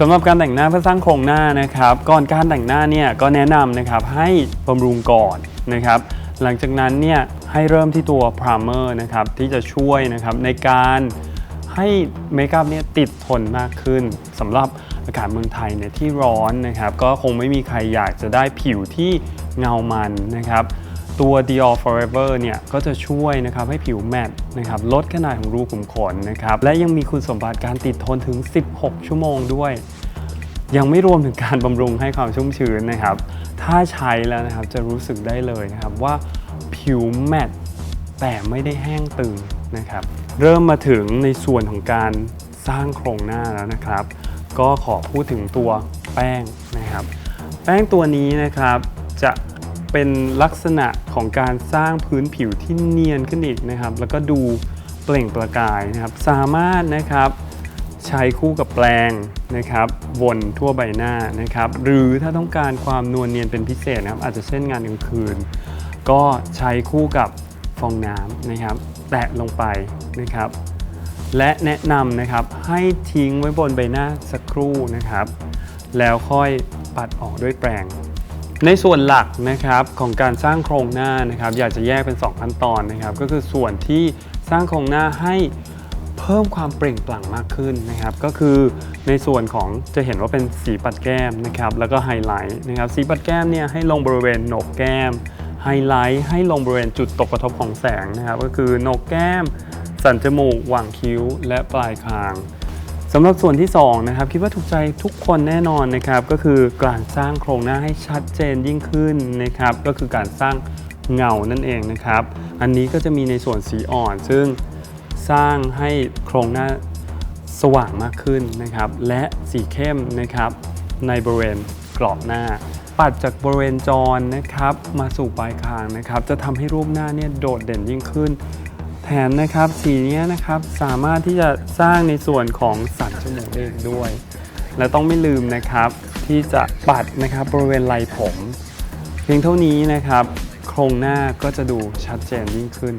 สำหรับการแต่งหน้าเพื่อสร้างโครงหน้านะครับก่อนการแต่งหน้าเนี่ยก็แนะนำนะครับให้บำรุงก่อนนะครับ หลังจากนั้นเนี่ยให้เริ่มที่ตัวพรามเมอร์นะครับที่จะช่วยนะครับในการให้เมคอัพเนี่ยติดทนมากขึ้นสำหรับอากาศเมืองไทยเนี่ยที่ร้อนนะครับ ก็คงไม่มีใครอยากจะได้ผิวที่เงามันนะครับ ตัว Dior Forever เนี่ยก็จะช่วยนะครับให้ผิวแมตต์นะครับลดขนาดของรูขุมขนนะครับและยังมีคุณสมบัติการติดทนถึง 16 ชั่วโมงด้วย ยังไม่รวมถึงการบำรุงให้ความชุ่มชื้นนะครับ ถ้าใช้แล้วนะครับจะรู้สึกได้เลยนะครับว่าผิวแมตต์แต่ไม่ได้แห้งตึงนะครับเริ่มมาถึงในส่วนของการสร้างโครงหน้าแล้วนะครับ ก็ขอพูดถึงตัวแป้งนะครับ แป้งตัวนี้นะครับจะ เป็นลักษณะของการสร้างพื้นผิวที่เนียนขึ้นอีกนะครับ แล้วก็ดูเปล่งประกายนะครับ สามารถนะครับใช้คู่กับแปรงนะครับวนทั่วใบหน้านะครับ หรือถ้าต้องการความนวลเนียนเป็นพิเศษนะครับ อาจจะเช่นงานกลางคืน ก็ใช้คู่กับฟองน้ำนะครับ แตะลงไปนะครับ และแนะนำนะครับให้ทิ้งไว้บนใบหน้าสักครู่นะครับ แล้วค่อยปัดออกด้วยแปรง ในส่วนหลักนะครับของการสร้างโครงหน้านะครับ อยากจะแยกเป็น 2 ขั้นตอนนะครับ ก็คือส่วนที่สร้างโครงหน้าให้เพิ่มความเปล่งปลั่งมากขึ้นนะครับ ก็คือในส่วนของจะเห็นว่าเป็นสีปัดแก้มนะครับ แล้วก็ไฮไลท์นะครับ สีปัดแก้มเนี่ยให้ลงบริเวณโหนกแก้ม ไฮไลท์ให้ลงบริเวณจุดตกกระทบของแสงนะครับ ก็คือโหนกแก้ม สันจมูกหว่างคิ้ว และปลายคาง สำหรับส่วนที่2นะครับคิดว่าถูกใจทุกคนแน่นอนนะครับก็คือการสร้างโครงหน้าให้ชัดเจนยิ่งขึ้นนะครับก็คือการสร้างเงานั่นเองนะครับ อันนี้ก็จะมีในส่วนสีอ่อน ซึ่งสร้างให้โครงหน้าสว่างมากขึ้นนะครับ และสีเข้มนะครับในบริเวณกรอบหน้า ปัดจากบริเวณจรนะครับมาสู่ปลายคางนะครับ จะทำให้รูปหน้าเนี่ยโดดเด่นยิ่งขึ้น แถมนะครับสีเนี้ยนะครับสามารถที่จะสร้างในส่วนของสันจมูกได้อีกด้วย และต้องไม่ลืมนะครับ ที่จะปัดนะครับบริเวณไหล่ผม เพียงเท่านี้นะครับ โครงหน้าก็จะดูชัดเจนยิ่งขึ้น